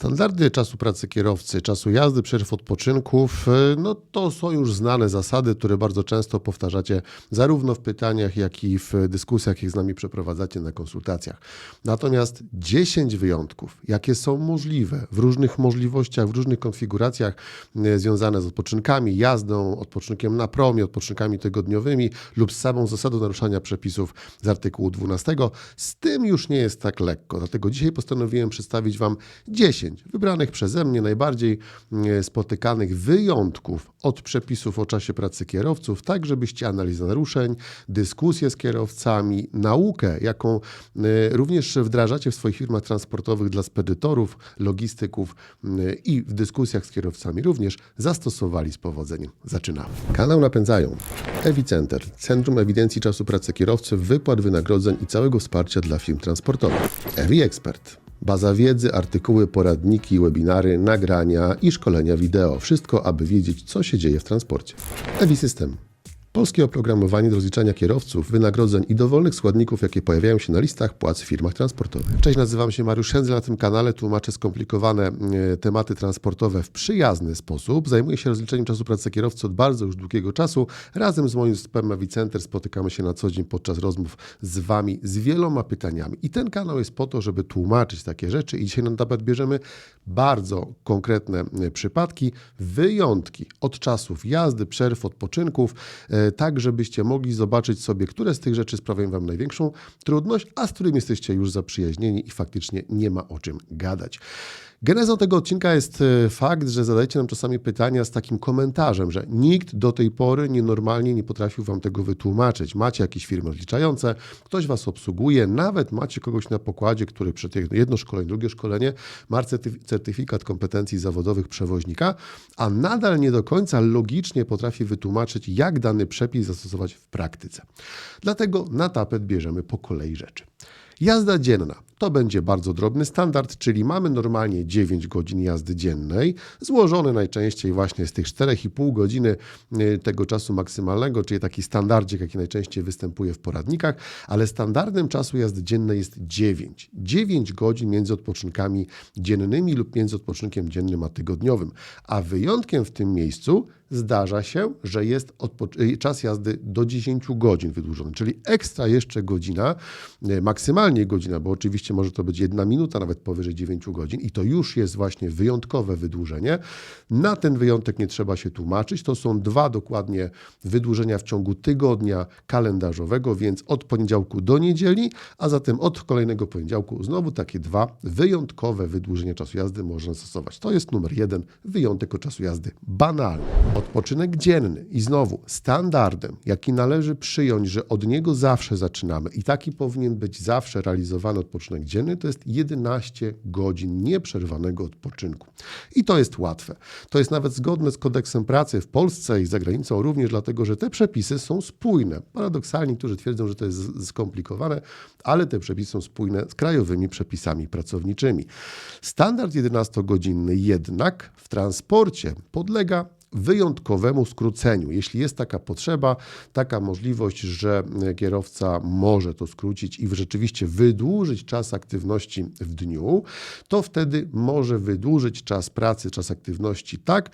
Standardy czasu pracy kierowcy, czasu jazdy, przerw odpoczynków, y, no to są już znane zasady, które bardzo często powtarzacie zarówno w pytaniach, jak i w dyskusjach, jak z nami przeprowadzacie na konsultacjach. Natomiast 10 wyjątków, jakie są możliwe w różnych możliwościach, w różnych konfiguracjach y, związane z odpoczynkami, jazdą, odpoczynkiem na promie, odpoczynkami tygodniowymi lub z samą zasadą naruszania przepisów z artykułu 12, z tym już nie jest tak lekko. Dlatego dzisiaj postanowiłem przedstawić Wam 10 wybranych przeze mnie najbardziej mm, spotykanych wyjątków od przepisów o czasie pracy kierowców, tak żebyście analizę naruszeń, dyskusję z kierowcami, naukę, jaką y, również wdrażacie w swoich firmach transportowych dla spedytorów, logistyków i w dyskusjach z kierowcami również zastosowali z powodzeniem. Zaczynamy. Kanał napędzają Ewicenter, Centrum Ewidencji Czasu Pracy Kierowców, Wypłat Wynagrodzeń i całego wsparcia dla firm transportowych. Ewi Expert. Baza wiedzy, artykuły, poradniki, webinary, nagrania i szkolenia wideo. Wszystko, aby wiedzieć, co się dzieje w transporcie. Ewi System. Polskie oprogramowanie do rozliczania kierowców, wynagrodzeń i dowolnych składników, jakie pojawiają się na listach płac w firmach transportowych. Cześć, nazywam się Mariusz Szędzel. Na tym kanale tłumaczę skomplikowane e, tematy transportowe w przyjazny sposób. Zajmuję się rozliczeniem czasu pracy kierowcy od bardzo już długiego czasu. Razem z moim zespołem Avicenter spotykamy się na co dzień podczas rozmów z Wami z wieloma pytaniami. I ten kanał jest po to, żeby tłumaczyć takie rzeczy. I dzisiaj na tapet bierzemy bardzo konkretne e, przypadki, wyjątki od czasów jazdy, przerw, odpoczynków, e, tak żebyście mogli zobaczyć sobie, które z tych rzeczy sprawiają Wam największą trudność, a z którymi jesteście już zaprzyjaźnieni i faktycznie nie ma o czym gadać. Genezą tego odcinka jest e, fakt, że zadajecie nam czasami pytania z takim komentarzem, że nikt do tej pory nienormalnie nie potrafił Wam tego wytłumaczyć. Macie jakieś firmy odliczające, ktoś Was obsługuje, nawet macie kogoś na pokładzie, który przed jedno szkolenie, drugie szkolenie ma certyfikat kompetencji zawodowych przewoźnika, a nadal nie do końca logicznie potrafi wytłumaczyć, jak dany przepis zastosować w praktyce. Dlatego na tapet bierzemy po kolei rzeczy. Jazda dzienna to będzie bardzo drobny standard, czyli mamy normalnie 9 godzin jazdy dziennej, złożony najczęściej właśnie z tych 4,5 godziny y, tego czasu maksymalnego, czyli taki standardzik, jaki najczęściej występuje w poradnikach, ale standardem czasu jazdy dziennej jest 9. 9 godzin między odpoczynkami dziennymi lub między odpoczynkiem dziennym a tygodniowym. A wyjątkiem w tym miejscu zdarza się, że jest y, czas jazdy do 10 godzin wydłużony, czyli ekstra jeszcze godzina, y, maksymalnie godzina, bo oczywiście może to być jedna minuta, nawet powyżej 9 godzin i to już jest właśnie wyjątkowe wydłużenie. Na ten wyjątek nie trzeba się tłumaczyć. To są dwa dokładnie wydłużenia w ciągu tygodnia kalendarzowego, więc od poniedziałku do niedzieli, a zatem od kolejnego poniedziałku znowu takie dwa wyjątkowe wydłużenia czasu jazdy można stosować. To jest numer jeden, wyjątek od czasu jazdy banalny. Odpoczynek dzienny i znowu standardem, jaki należy przyjąć, że od niego zawsze zaczynamy i taki powinien być zawsze realizowany odpoczynek odpoczynek dzienny to jest 11 godzin nieprzerwanego odpoczynku. I to jest łatwe. To jest nawet zgodne z kodeksem pracy w Polsce i za granicą również dlatego, że te przepisy są spójne. Paradoksalnie niektórzy twierdzą, że to jest skomplikowane, ale te przepisy są spójne z krajowymi przepisami pracowniczymi. Standard 11-godzinny jednak w transporcie podlega wyjątkowemu skróceniu. Jeśli jest taka potrzeba, taka możliwość, że kierowca może to skrócić i rzeczywiście wydłużyć czas aktywności w dniu, to wtedy może wydłużyć czas pracy, czas aktywności tak,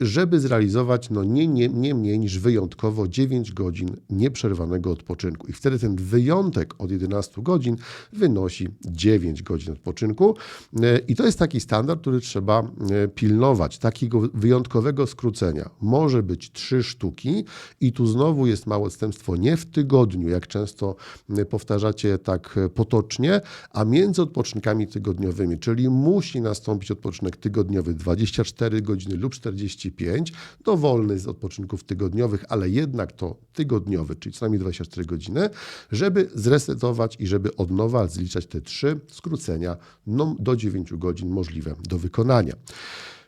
żeby zrealizować no nie, nie, nie mniej niż wyjątkowo 9 godzin nieprzerwanego odpoczynku. I wtedy ten wyjątek od 11 godzin wynosi 9 godzin odpoczynku. E, I to jest taki standard, który trzeba e, pilnować. Takiego wyjątkowego skrócenia może być 3 sztuki i tu znowu jest małe odstępstwo nie w tygodniu, jak często e, powtarzacie tak potocznie, a między odpoczynkami tygodniowymi, czyli musi nastąpić odpoczynek tygodniowy 24 godziny lub 40 35, dowolny z odpoczynków tygodniowych, ale jednak to tygodniowy, czyli co najmniej 24 godziny, żeby zresetować i żeby od nowa zliczać te trzy skrócenia no, do 9 godzin możliwe do wykonania.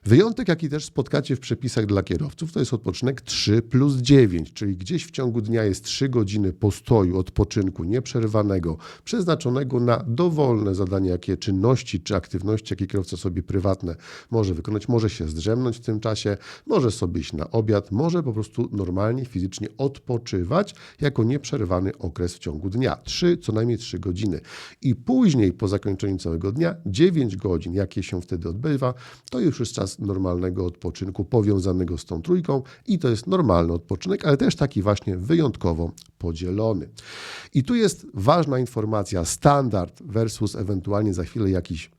Wyjątek, jaki też spotkacie w przepisach dla kierowców, to jest odpoczynek 3 plus 9, czyli gdzieś w ciągu dnia jest 3 godziny postoju, odpoczynku nieprzerwanego, przeznaczonego na dowolne zadania, jakie czynności czy aktywności, jakie kierowca sobie prywatne może wykonać. Może się zdrzemnąć w tym czasie, może sobie iść na obiad, może po prostu normalnie, fizycznie odpoczywać jako nieprzerwany okres w ciągu dnia. 3, co najmniej 3 godziny. I później, po zakończeniu całego dnia, 9 godzin, jakie się wtedy odbywa, to już jest czas normalnego odpoczynku powiązanego z tą trójką i to jest normalny odpoczynek, ale też taki właśnie wyjątkowo podzielony. I tu jest ważna informacja, standard versus ewentualnie za chwilę jakiś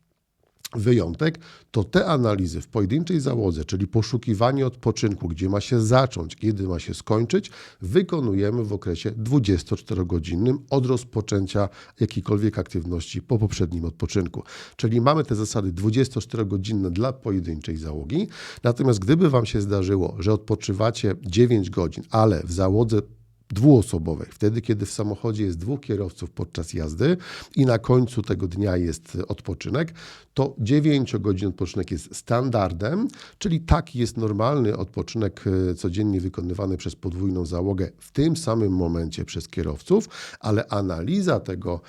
wyjątek, to te analizy w pojedynczej załodze, czyli poszukiwanie odpoczynku, gdzie ma się zacząć, kiedy ma się skończyć, wykonujemy w okresie 24-godzinnym od rozpoczęcia jakiejkolwiek aktywności po poprzednim odpoczynku. Czyli mamy te zasady 24-godzinne dla pojedynczej załogi. Natomiast gdyby Wam się zdarzyło, że odpoczywacie 9 godzin, ale w załodze dwuosobowej, wtedy kiedy w samochodzie jest dwóch kierowców podczas jazdy i na końcu tego dnia jest odpoczynek, to 9 godzin odpoczynek jest standardem, czyli taki jest normalny odpoczynek e, codziennie wykonywany przez podwójną załogę w tym samym momencie przez kierowców, ale analiza tego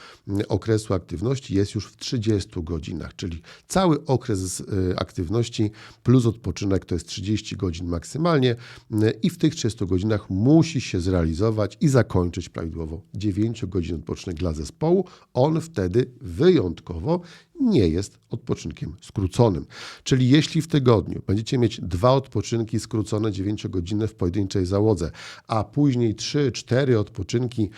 okresu aktywności jest już w 30 godzinach, czyli cały okres e, aktywności plus odpoczynek to jest 30 godzin maksymalnie i w tych 30 godzinach musi się zrealizować i zakończyć prawidłowo 9 godzin odpoczynek dla zespołu. On wtedy wyjątkowo nie jest odpoczynkiem skróconym. Czyli jeśli w tygodniu będziecie mieć dwa odpoczynki skrócone 9-godzinne w pojedynczej załodze, a później 3-4 odpoczynki,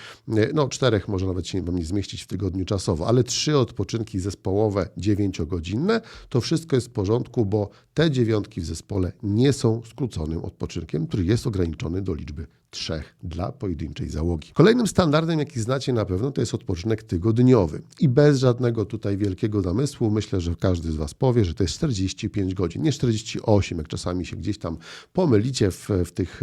no czterech może nawet się wam nie zmieścić w tygodniu czasowo, ale trzy odpoczynki zespołowe 9-godzinne, to wszystko jest w porządku, bo te dziewiątki w zespole nie są skróconym odpoczynkiem, który jest ograniczony do liczby trzech dla pojedynczej załogi. Kolejnym standardem, jaki znacie na pewno, to jest odpoczynek tygodniowy. I bez żadnego tutaj wielkiego zamysłu, myślę, że każdy z Was powie, że to jest 45 godzin, nie 48, jak czasami się gdzieś tam pomylicie w, w tych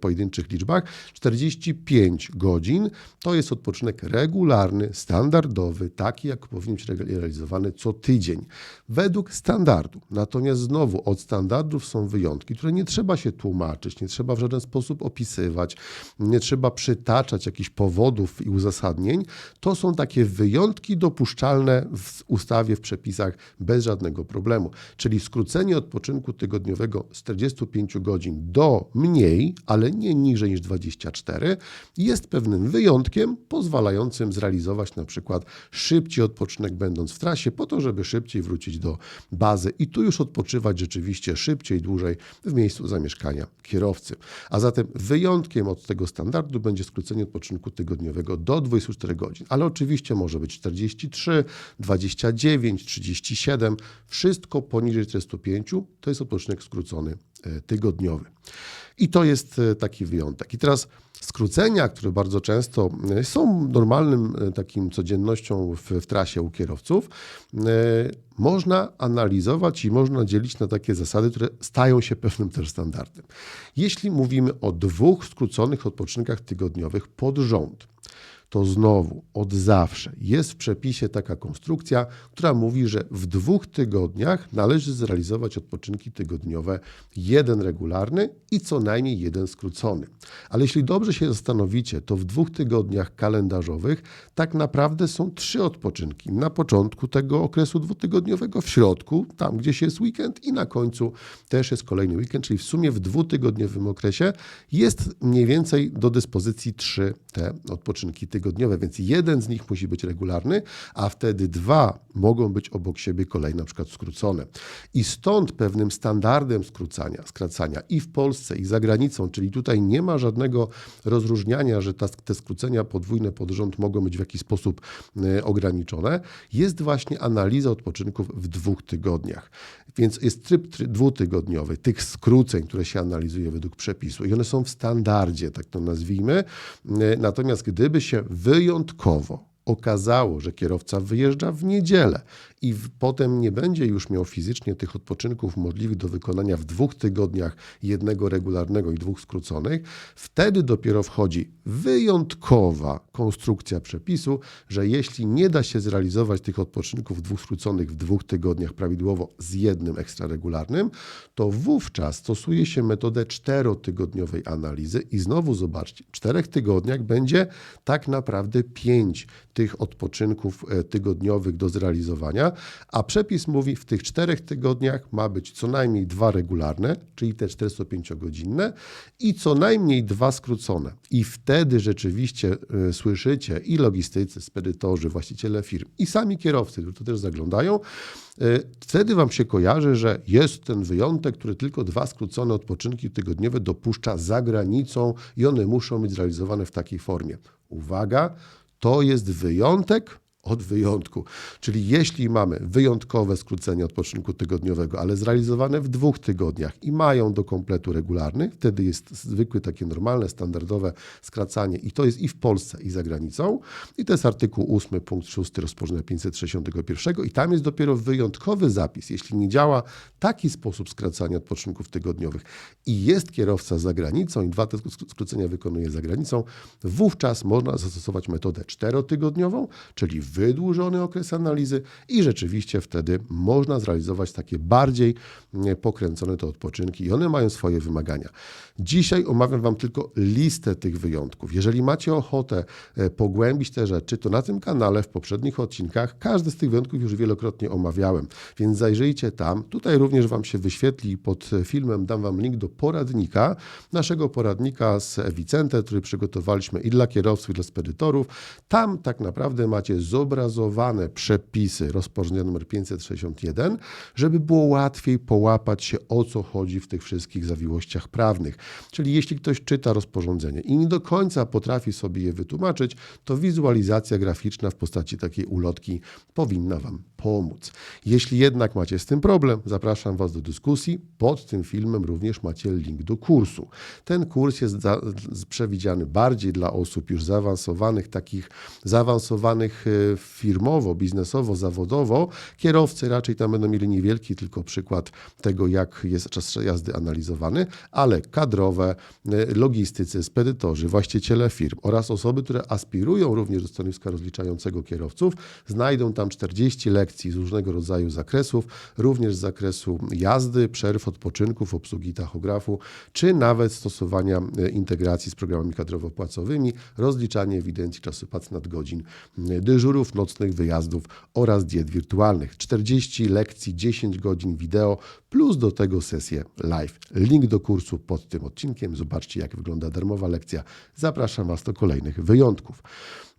pojedynczych liczbach. 45 godzin to jest odpoczynek regularny, standardowy, taki jak powinien być realizowany co tydzień. Według standardu. Natomiast znowu od standardów są wyjątki, które nie trzeba się tłumaczyć, nie trzeba w żaden sposób opisywać, nie trzeba przytaczać jakichś powodów i uzasadnień. To są takie wyjątki dopuszczalne w ustawie, w przepisach bez żadnego problemu. Czyli skrócenie odpoczynku tygodniowego z 45 godzin do mniej, ale nie niżej niż 24, jest pewnym wyjątkiem pozwalającym zrealizować na przykład szybciej odpoczynek będąc w trasie, po to, żeby szybciej wrócić do bazy i tu już odpoczywać rzeczywiście szybciej, dłużej w miejscu zamieszkania kierowcy. A zatem wyjątkiem od tego standardu będzie skrócenie odpoczynku tygodniowego do 24 godzin, ale oczywiście może być 43, 29, 37, wszystko poniżej 45 to jest odpoczynek skrócony e, tygodniowy. I to jest e, taki wyjątek. I teraz skrócenia, które bardzo często e, są normalnym e, takim codziennością w, w trasie u kierowców, e, można analizować i można dzielić na takie zasady, które stają się pewnym też standardem. Jeśli mówimy o dwóch skróconych odpoczynkach tygodniowych pod rząd, to znowu od zawsze jest w przepisie taka konstrukcja, która mówi, że w dwóch tygodniach należy zrealizować odpoczynki tygodniowe, jeden regularny i co najmniej jeden skrócony. Ale jeśli dobrze się zastanowicie, to w dwóch tygodniach kalendarzowych tak naprawdę są trzy odpoczynki. Na początku tego okresu dwutygodniowego, w środku, tam gdzieś jest weekend i na końcu też jest kolejny weekend, czyli w sumie w dwutygodniowym okresie jest mniej więcej do dyspozycji trzy te odpoczynki tygodniowe, więc jeden z nich musi być regularny, a wtedy dwa mogą być obok siebie kolejne, na przykład skrócone. I stąd pewnym standardem skrócania, skracania i w Polsce, i za granicą, czyli tutaj nie ma żadnego rozróżniania, że ta, te skrócenia podwójne pod rząd mogą być w jakiś sposób e, ograniczone, jest właśnie analiza odpoczynków w dwóch tygodniach. Więc jest tryb try, dwutygodniowy tych skróceń, które się analizuje według przepisu i one są w standardzie, tak to nazwijmy. E, Natomiast gdyby się wyjątkowo okazało, że kierowca wyjeżdża w niedzielę i potem nie będzie już miał fizycznie tych odpoczynków możliwych do wykonania w dwóch tygodniach jednego regularnego i dwóch skróconych, wtedy dopiero wchodzi wyjątkowa konstrukcja przepisu, że jeśli nie da się zrealizować tych odpoczynków dwóch skróconych w dwóch tygodniach prawidłowo z jednym ekstraregularnym, to wówczas stosuje się metodę czterotygodniowej analizy i znowu zobaczcie, w czterech tygodniach będzie tak naprawdę pięć tych odpoczynków e, tygodniowych do zrealizowania, a przepis mówi, w tych czterech tygodniach ma być co najmniej dwa regularne, czyli te 45-godzinne i co najmniej dwa skrócone. I wtedy rzeczywiście y, słyszycie i logistycy, spedytorzy, właściciele firm i sami kierowcy, którzy to też zaglądają, y, wtedy Wam się kojarzy, że jest ten wyjątek, który tylko dwa skrócone odpoczynki tygodniowe dopuszcza za granicą i one muszą być zrealizowane w takiej formie. Uwaga, to jest wyjątek od wyjątku. Czyli jeśli mamy wyjątkowe skrócenie odpoczynku tygodniowego, ale zrealizowane w dwóch tygodniach i mają do kompletu regularny, wtedy jest zwykłe takie normalne, standardowe skracanie i to jest i w Polsce, i za granicą. I to jest artykuł 8 punkt 6 rozporządzenia 561 i tam jest dopiero wyjątkowy zapis. Jeśli nie działa taki sposób skracania odpoczynków tygodniowych i jest kierowca za granicą i dwa te skrócenia wykonuje za granicą, wówczas można zastosować metodę czterotygodniową, czyli wydłużony okres analizy i rzeczywiście wtedy można zrealizować takie bardziej mm, pokręcone te odpoczynki i one mają swoje wymagania. Dzisiaj omawiam Wam tylko listę tych wyjątków. Jeżeli macie ochotę e, pogłębić te rzeczy, to na tym kanale w poprzednich odcinkach każdy z tych wyjątków już wielokrotnie omawiałem, więc zajrzyjcie tam. Tutaj również Wam się wyświetli pod filmem, dam Wam link do poradnika, naszego poradnika z Vicente, który przygotowaliśmy i dla kierowców, i dla spedytorów. Tam tak naprawdę macie zobrazowane przepisy rozporządzenia nr 561, żeby było łatwiej połapać się o co chodzi w tych wszystkich zawiłościach prawnych. Czyli jeśli ktoś czyta rozporządzenie i nie do końca potrafi sobie je wytłumaczyć, to wizualizacja graficzna w postaci takiej ulotki powinna Wam pomóc. Jeśli jednak macie z tym problem, zapraszam Was do dyskusji. Pod tym filmem również macie link do kursu. Ten kurs jest za, przewidziany bardziej dla osób już zaawansowanych, takich zaawansowanych e, firmowo, biznesowo, zawodowo. Kierowcy raczej tam będą mieli niewielki tylko przykład tego, jak jest czas jazdy analizowany, ale kadrowe, e, logistycy, spedytorzy, właściciele firm oraz osoby, które aspirują również do stanowiska rozliczającego kierowców, znajdą tam 40 lekcji z różnego rodzaju zakresów, również z zakresu jazdy, przerw, odpoczynków, obsługi tachografu, czy nawet stosowania e, integracji z programami kadrowo-płacowymi, rozliczanie ewidencji czasu pracy nadgodzin, e, nocnych wyjazdów oraz diet wirtualnych. 40 lekcji, 10 godzin wideo, plus do tego sesję live. Link do kursu pod tym odcinkiem. Zobaczcie, jak wygląda darmowa lekcja. Zapraszam Was do kolejnych wyjątków.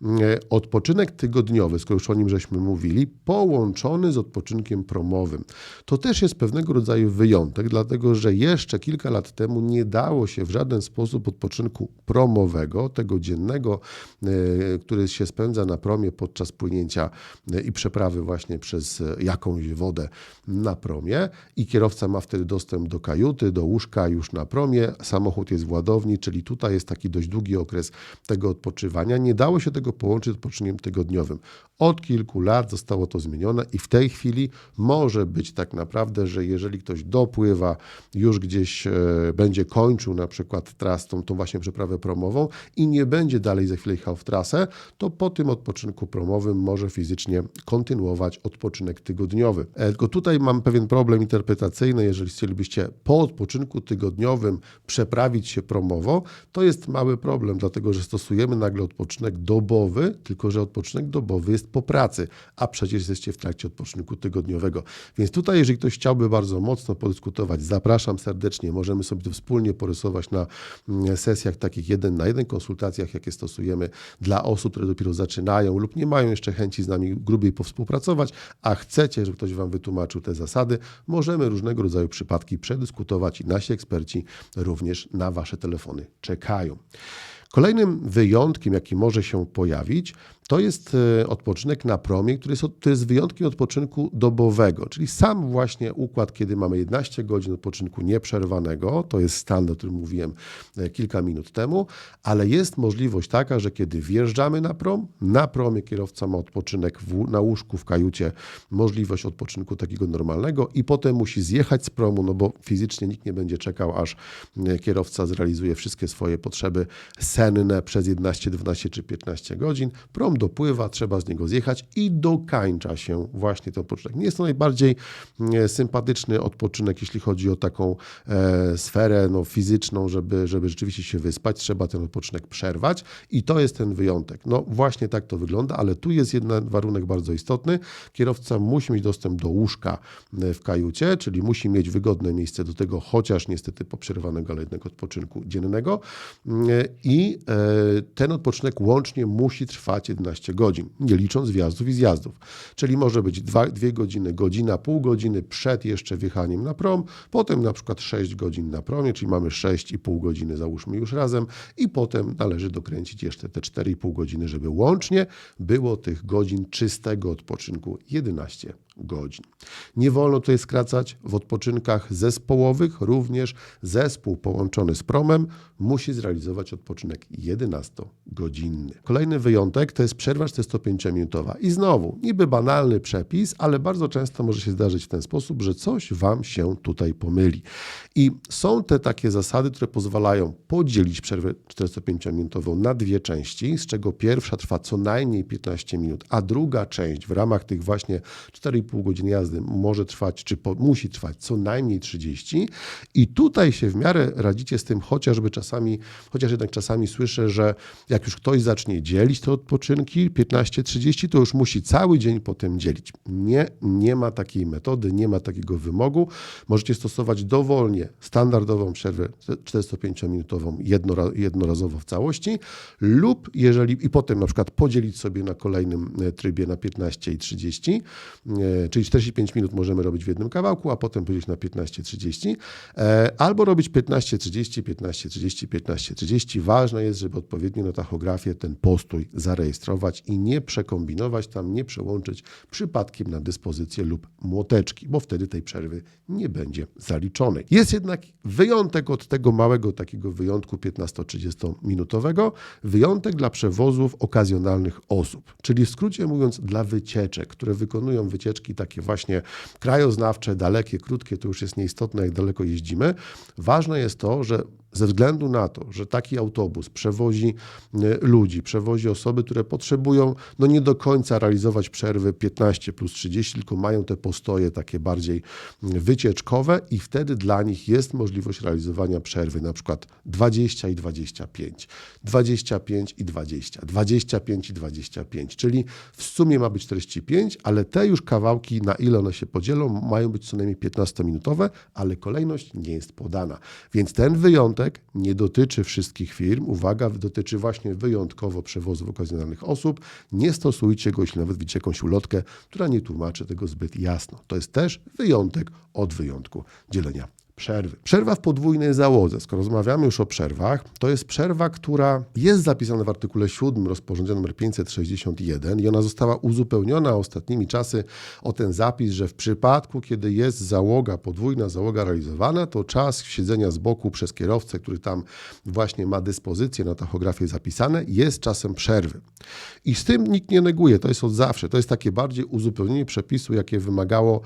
E, odpoczynek tygodniowy, skoro już o nim żeśmy mówili, połączony z odpoczynkiem promowym. To też jest pewnego rodzaju wyjątek, dlatego że jeszcze kilka lat temu nie dało się w żaden sposób odpoczynku promowego, tego dziennego, e, który się spędza na promie podczas płynięcia e, i przeprawy właśnie przez jakąś wodę na promie i kierowca ma wtedy dostęp do kajuty, do łóżka już na promie, samochód jest w ładowni, czyli tutaj jest taki dość długi okres tego odpoczywania. Nie dało się tego połączyć z odpoczynkiem tygodniowym. Od kilku lat zostało to zmienione i w tej chwili może być tak naprawdę, że jeżeli ktoś dopływa, już gdzieś e, będzie kończył na przykład tras, tą, tą właśnie przeprawę promową i nie będzie dalej za chwilę jechał w trasę, to po tym odpoczynku promowym może fizycznie kontynuować odpoczynek tygodniowy. Tylko tutaj mam pewien problem interpretacyjny, jeżeli chcielibyście po odpoczynku tygodniowym przeprawić się promowo, to jest mały problem, dlatego że stosujemy nagle odpoczynek dobowy, tylko że odpoczynek dobowy jest po pracy, a przecież jesteście w trakcie odpoczynku tygodniowego. Więc tutaj, jeżeli ktoś chciałby bardzo mocno podyskutować, zapraszam serdecznie. Możemy sobie to wspólnie porysować na mm, sesjach takich jeden na jeden, konsultacjach, jakie stosujemy dla osób, które dopiero zaczynają lub nie mają jeszcze chęci z nami grubiej powspółpracować, a chcecie, żeby ktoś Wam wytłumaczył te zasady, możemy różnego rodzaju przypadki przedyskutować i nasi eksperci również na Wasze telefony czekają. Kolejnym wyjątkiem, jaki może się pojawić, to jest e, odpoczynek na promie, który jest, to jest wyjątkiem odpoczynku dobowego, czyli sam właśnie układ, kiedy mamy 11 godzin odpoczynku nieprzerwanego, to jest stan, o którym mówiłem e, kilka minut temu, ale jest możliwość taka, że kiedy wjeżdżamy na prom, na promie kierowca ma odpoczynek w, na łóżku w kajucie, możliwość odpoczynku takiego normalnego i potem musi zjechać z promu, no bo fizycznie nikt nie będzie czekał, aż e, kierowca zrealizuje wszystkie swoje potrzeby senne przez 11, 12 czy 15 godzin. Prom dopływa, trzeba z niego zjechać i dokańcza się właśnie ten odpoczynek. Nie jest to najbardziej e, sympatyczny odpoczynek, jeśli chodzi o taką e, sferę no, fizyczną, żeby, żeby rzeczywiście się wyspać. Trzeba ten odpoczynek przerwać i to jest ten wyjątek. No właśnie tak to wygląda, ale tu jest jeden warunek bardzo istotny. Kierowca musi mieć dostęp do łóżka e, w kajucie, czyli musi mieć wygodne miejsce do tego, chociaż niestety poprzerwanego, ale jednak odpoczynku dziennego. Mm, I e, ten odpoczynek łącznie musi trwać 11 godzin, nie licząc wjazdów i zjazdów. Czyli może być 2 godziny, godzina, pół godziny przed jeszcze wjechaniem na prom, potem na przykład 6 godzin na promie, czyli mamy 6,5 godziny załóżmy już razem i potem należy dokręcić jeszcze te 4,5 godziny, żeby łącznie było tych godzin czystego odpoczynku 11 godzin. Nie wolno tutaj skracać w odpoczynkach zespołowych, również zespół połączony z promem musi zrealizować odpoczynek 11-godzinny. Kolejny wyjątek to jest przerwa 45-minutowa. I znowu, niby banalny przepis, ale bardzo często może się zdarzyć w ten sposób, że coś Wam się tutaj pomyli. I są te takie zasady, które pozwalają podzielić przerwę 45-minutową na dwie części, z czego pierwsza trwa co najmniej 15 minut, a druga część w ramach tych właśnie 4,5 godziny jazdy może trwać, czy po, musi trwać co najmniej 30. I tutaj się w miarę radzicie z tym, chociażby czasami, chociaż jednak czasami słyszę, że jak już ktoś zacznie dzielić te odpoczynki 15-30, to już musi cały dzień potem dzielić. Nie, nie ma takiej metody, nie ma takiego wymogu. Możecie stosować dowolnie standardową przerwę 45-minutową jednora, jednorazowo w całości lub jeżeli i potem na przykład podzielić sobie na kolejnym e, trybie na 15 i 30, e, czyli 45 minut możemy robić w jednym kawałku, a potem podzielić na 15-30, e, albo robić 15-30, 15-30, 15-30. Ważne jest, żeby odpowiednio na tachografię ten postój zarejestrować i nie przekombinować tam, nie przełączyć przypadkiem na dyspozycję lub młoteczki, bo wtedy tej przerwy nie będzie zaliczonej. Jest jednak wyjątek od tego małego takiego wyjątku 15-30 minutowego, wyjątek dla przewozów okazjonalnych osób, czyli w skrócie mówiąc dla wycieczek, które wykonują wycieczki takie właśnie krajoznawcze, dalekie, krótkie, to już jest nieistotne jak daleko jeździmy. Ważne jest to, że ze względu na to, że taki autobus przewozi e, ludzi, przewozi osoby, które potrzebują no nie do końca realizować przerwy 15 plus 30, tylko mają te postoje takie bardziej mm, wycieczkowe i wtedy dla nich jest możliwość realizowania przerwy na przykład 20 i 25, 25 i 20, 25 i 25, czyli w sumie ma być 45, ale te już kawałki, na ile one się podzielą, mają być co najmniej 15-minutowe, ale kolejność nie jest podana. Więc ten wyjątek nie dotyczy wszystkich firm. Uwaga, dotyczy właśnie wyjątkowo przewozów okazjonalnych osób. Nie stosujcie go, jeśli nawet widzicie jakąś ulotkę, która nie tłumaczy tego zbyt jasno. To jest też wyjątek od wyjątku dzielenia przerwy. Przerwa w podwójnej załodze. Skoro rozmawiamy już o przerwach, to jest przerwa, która jest zapisana w artykule 7 rozporządzenia nr 561 i ona została uzupełniona ostatnimi czasy o ten zapis, że w przypadku, kiedy jest załoga, podwójna załoga realizowana, to czas siedzenia z boku przez kierowcę, który tam właśnie ma dyspozycję na tachografie zapisane, jest czasem przerwy. I z tym nikt nie neguje, to jest od zawsze. To jest takie bardziej uzupełnienie przepisu, jakie wymagało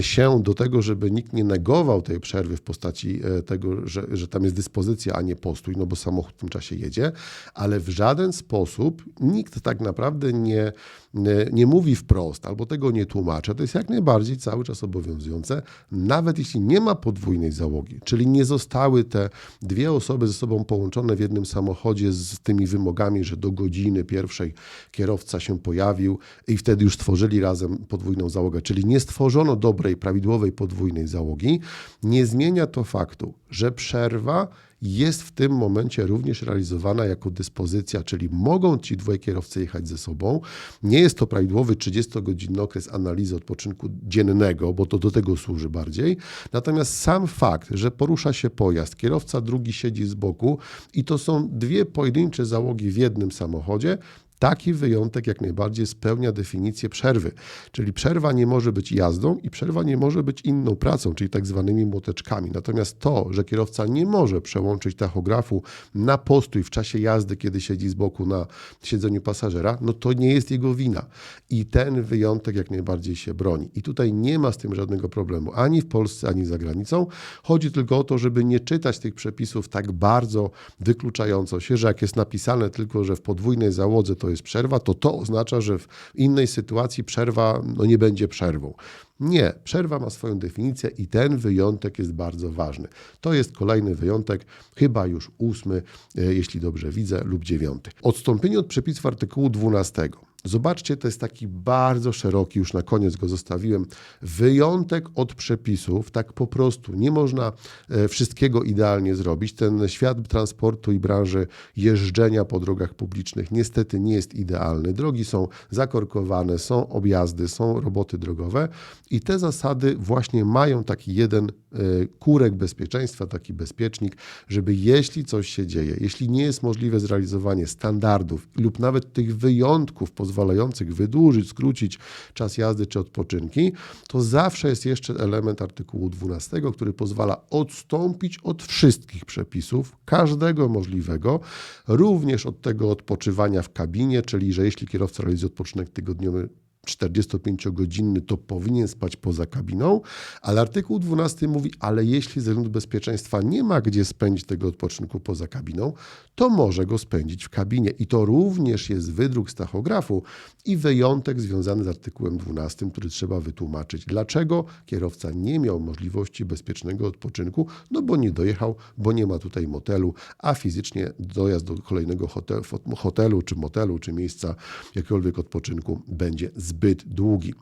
się do tego, żeby nikt nie negował tej przerwy w postaci e, tego, że, że tam jest dyspozycja, a nie postój, no bo samochód w tym czasie jedzie, ale w żaden sposób nikt tak naprawdę nie, nie, nie mówi wprost albo tego nie tłumaczy. To jest jak najbardziej cały czas obowiązujące, nawet jeśli nie ma podwójnej załogi, czyli nie zostały te dwie osoby ze sobą połączone w jednym samochodzie z tymi wymogami, że do godziny pierwszej kierowca się pojawił i wtedy już stworzyli razem podwójną załogę, czyli nie stworzono dobrej, prawidłowej podwójnej załogi, nie zmienia to faktu, że przerwa jest w tym momencie również realizowana jako dyspozycja, czyli mogą ci dwoje kierowcy jechać ze sobą. Nie jest to prawidłowy 30-godzinny okres analizy odpoczynku dziennego, bo to do tego służy bardziej. Natomiast sam fakt, że porusza się pojazd, kierowca drugi siedzi z boku i to są dwie pojedyncze załogi w jednym samochodzie, Taki wyjątek jak najbardziej spełnia definicję przerwy. Czyli przerwa nie może być jazdą i przerwa nie może być inną pracą, czyli tak zwanymi młoteczkami. Natomiast to, że kierowca nie może przełączyć tachografu na postój w czasie jazdy, kiedy siedzi z boku na siedzeniu pasażera, no to nie jest jego wina. I ten wyjątek jak najbardziej się broni. I tutaj nie ma z tym żadnego problemu, ani w Polsce, ani za granicą. Chodzi tylko o to, żeby nie czytać tych przepisów tak bardzo wykluczająco się, że jak jest napisane tylko, że w podwójnej załodze to jest przerwa, to to oznacza, że w innej sytuacji przerwa no nie będzie przerwą. Nie, przerwa ma swoją definicję i ten wyjątek jest bardzo ważny. To jest kolejny wyjątek, chyba już ósmy, e, jeśli dobrze widzę, lub dziewiąty. Odstąpienie od przepisów artykułu 12. Zobaczcie, to jest taki bardzo szeroki, już na koniec go zostawiłem, wyjątek od przepisów, tak po prostu. Nie można e, wszystkiego idealnie zrobić. Ten świat transportu i branży jeżdżenia po drogach publicznych niestety nie jest idealny. Drogi są zakorkowane, są objazdy, są roboty drogowe i te zasady właśnie mają taki jeden e, kurek bezpieczeństwa, taki bezpiecznik, żeby jeśli coś się dzieje, jeśli nie jest możliwe zrealizowanie standardów lub nawet tych wyjątków pozwalających wydłużyć, skrócić czas jazdy czy odpoczynki, to zawsze jest jeszcze element artykułu 12, który pozwala odstąpić od wszystkich przepisów, każdego możliwego, również od tego odpoczywania w kabinie, czyli że jeśli kierowca realizuje odpoczynek tygodniowy 45-godzinny, to powinien spać poza kabiną, ale artykuł 12 mówi, ale jeśli ze względu bezpieczeństwa nie ma gdzie spędzić tego odpoczynku poza kabiną, to może go spędzić w kabinie. I to również jest wydruk z tachografu i wyjątek związany z artykułem 12, który trzeba wytłumaczyć. Dlaczego kierowca nie miał możliwości bezpiecznego odpoczynku? No bo nie dojechał, bo nie ma tutaj motelu, a fizycznie dojazd do kolejnego hotelu, hotelu czy motelu, czy miejsca jakiegokolwiek odpoczynku będzie zbyt długi.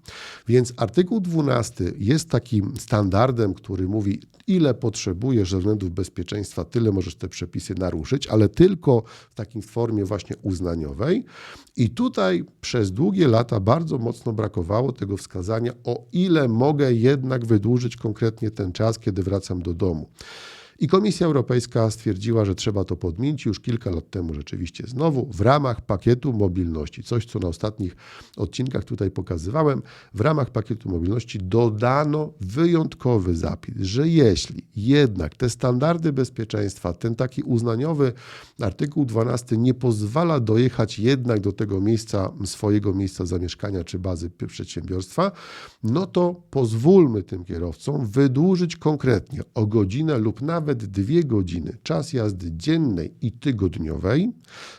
Więc artykuł 12 jest takim standardem, który mówi, ile potrzebujesz ze względów bezpieczeństwa, tyle możesz te przepisy naruszyć, ale tylko w takiej formie właśnie uznaniowej. I tutaj przez długie lata bardzo mocno brakowało tego wskazania, o ile mogę jednak wydłużyć konkretnie ten czas, kiedy wracam do domu. I Komisja Europejska stwierdziła, że trzeba to podmienić już kilka lat temu rzeczywiście znowu w ramach pakietu mobilności. Coś, co na ostatnich odcinkach tutaj pokazywałem. W ramach pakietu mobilności dodano wyjątkowy zapis, że jeśli jednak te standardy bezpieczeństwa, ten taki uznaniowy artykuł 12 nie pozwala dojechać jednak do tego miejsca, swojego miejsca zamieszkania czy bazy przedsiębiorstwa, no to pozwólmy tym kierowcom wydłużyć konkretnie o godzinę lub nawet nawet 2 godziny czas jazdy dziennej i tygodniowej,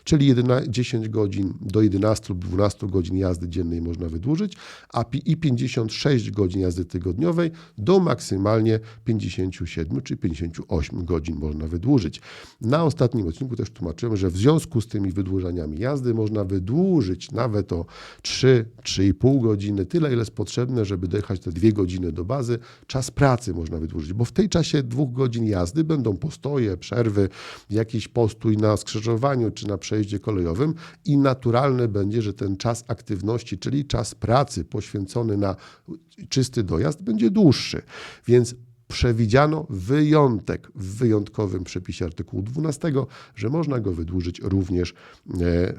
czyli 11, 10 godzin do 11 lub 12 godzin jazdy dziennej można wydłużyć, a i 56 godzin jazdy tygodniowej do maksymalnie 57 czy 58 godzin można wydłużyć. Na ostatnim odcinku też tłumaczyłem, że w związku z tymi wydłużeniami jazdy można wydłużyć nawet o 3-3,5 godziny, tyle ile jest potrzebne, żeby dojechać te 2 godziny do bazy. Czas pracy można wydłużyć, bo w tej czasie dwóch godzin jazdy jazdy, będą postoje, przerwy, jakiś postój na skrzyżowaniu czy na przejeździe kolejowym i naturalne będzie, że ten czas aktywności, czyli czas pracy poświęcony na czysty dojazd będzie dłuższy. Więc przewidziano wyjątek w wyjątkowym przepisie artykułu 12, że można go wydłużyć również e,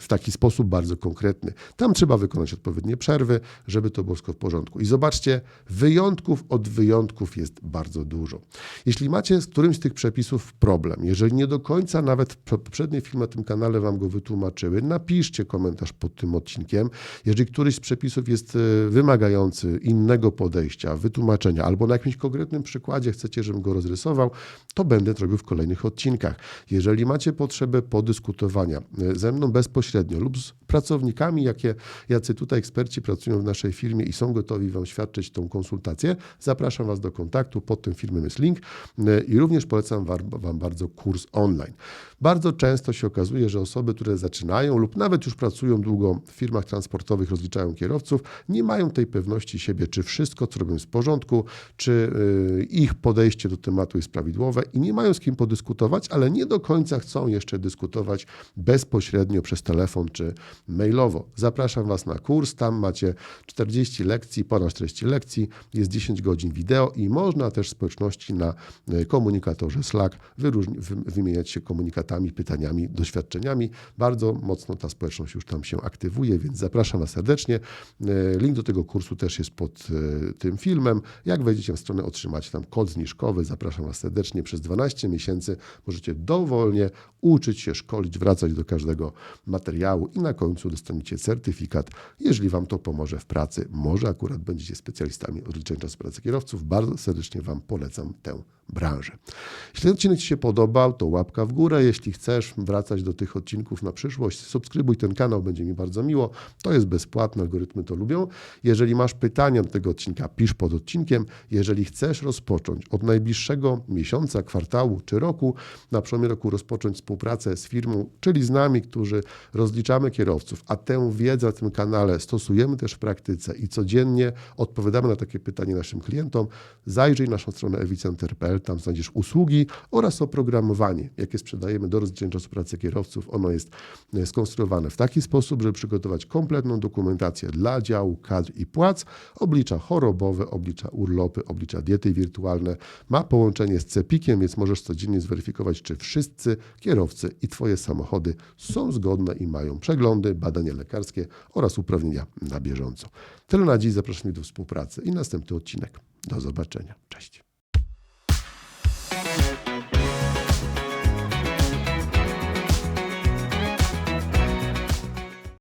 w taki sposób bardzo konkretny. Tam trzeba wykonać odpowiednie przerwy, żeby to było w porządku. I zobaczcie, wyjątków od wyjątków jest bardzo dużo. Jeśli macie z którymś z tych przepisów problem, jeżeli nie do końca nawet poprzednie filmy na tym kanale Wam go wytłumaczyły, napiszcie komentarz pod tym odcinkiem. Jeżeli któryś z przepisów jest e, wymagający innego podejścia, wytłumaczenia, albo na jakimś konkretnym przykładzie, przykładzie chcecie, żebym go rozrysował, to będę to robił w kolejnych odcinkach. Jeżeli macie potrzebę podyskutowania e, ze mną bezpośrednio lub z pracownikami, jakie, jacy tutaj eksperci pracują w naszej firmie i są gotowi Wam świadczyć tą konsultację, zapraszam Was do kontaktu. Pod tym filmem jest link e, i również polecam Wam bardzo kurs online. Bardzo często się okazuje, że osoby, które zaczynają lub nawet już pracują długo w firmach transportowych, rozliczają kierowców, nie mają tej pewności siebie, czy wszystko, co robią, jest w porządku, czy e, ich ich podejście do tematu jest prawidłowe i nie mają z kim podyskutować, ale nie do końca chcą jeszcze dyskutować bezpośrednio przez telefon czy mailowo. Zapraszam Was na kurs, tam macie 40 lekcji, ponad 40 lekcji, jest 10 godzin wideo i można też społeczności na e, komunikatorze Slack wymieniać się komunikatami, pytaniami, doświadczeniami. Bardzo mocno ta społeczność już tam się aktywuje, więc zapraszam Was serdecznie. E, Link do tego kursu też jest pod e, tym filmem. Jak wejdziecie w stronę, otrzymacie tam kod zniżkowy. Zapraszam Was serdecznie. Przez 12 miesięcy możecie dowolnie uczyć się, szkolić, wracać do każdego materiału i na końcu dostaniecie certyfikat, jeżeli Wam to pomoże w pracy. Może akurat będziecie specjalistami odliczenia czasu pracy kierowców. Bardzo serdecznie Wam polecam tę branżę. Jeśli ten odcinek Ci się podobał, to łapka w górę. Jeśli chcesz wracać do tych odcinków na przyszłość, subskrybuj ten kanał, będzie mi bardzo miło. To jest bezpłatne, algorytmy to lubią. Jeżeli masz pytania do tego odcinka, pisz pod odcinkiem. Jeżeli chcesz rozpocząć od najbliższego miesiąca, kwartału czy roku, na przełomie roku rozpocząć współpracę z firmą, czyli z nami, którzy rozliczamy kierowców, a tę wiedzę na tym kanale stosujemy też w praktyce i codziennie odpowiadamy na takie pytania naszym klientom, zajrzyj na naszą stronę ewicenter.pl, tam znajdziesz usługi oraz oprogramowanie, jakie sprzedajemy do rozliczenia czasu pracy kierowców. Ono jest e, skonstruowane w taki sposób, żeby przygotować kompletną dokumentację dla działu kadr i płac, oblicza chorobowe, oblicza urlopy, oblicza diety wirtualne, ma połączenie z CEPIK-iem, więc możesz codziennie zweryfikować, czy wszyscy kierowcy i Twoje samochody są zgodne i mają przeglądy, badania lekarskie oraz uprawnienia na bieżąco. Tyle na dziś, zapraszam do współpracy i następny odcinek. Do zobaczenia. Cześć.